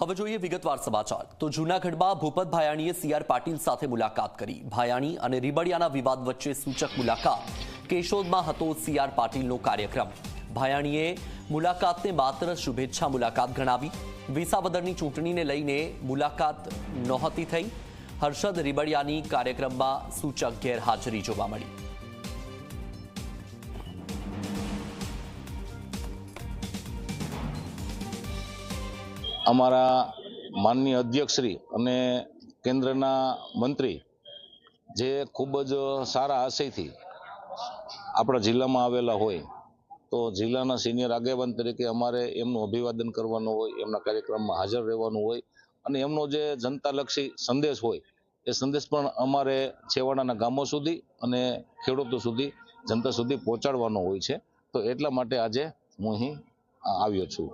હવે જોઈએ વિગતવાર સમાચાર. તો જૂનાગઢમાં ભૂપત ભાયાણીએ સીઆર પાટીલ સાથે મુલાકાત કરી. ભાયાણી અને રીબડિયાના વિવાદ વચ્ચે સૂચક મુલાકાત. કેશોદમાં હતો સીઆર પાટીલનો કાર્યક્રમ. ભાયાણીએ મુલાકાતને માત્ર શુભેચ્છા મુલાકાત ગણાવી. વિસાવદરની ચૂંટણીને લઈને મુલાકાત નહોતી થઈ. હર્ષદ રીબડિયાની કાર્યક્રમમાં સૂચક ગેરહાજરી જોવા મળી. અમારા માનનીય અધ્યક્ષશ્રી અને કેન્દ્રના મંત્રી જે ખૂબ જ સારા આશયથી આપણા જિલ્લામાં આવેલા હોય, તો જિલ્લાના સિનિયર આગેવાન તરીકે અમારે એમનું અભિવાદન કરવાનું હોય, એમના કાર્યક્રમમાં હાજર રહેવાનું હોય અને એમનો જે જનતાલક્ષી સંદેશ હોય, એ સંદેશ પણ અમારે છેવાડાના ગામો સુધી અને ખેડૂતો સુધી, જનતા સુધી પહોંચાડવાનો હોય છે. તો એટલા માટે આજે હું અહીં આવ્યો છું.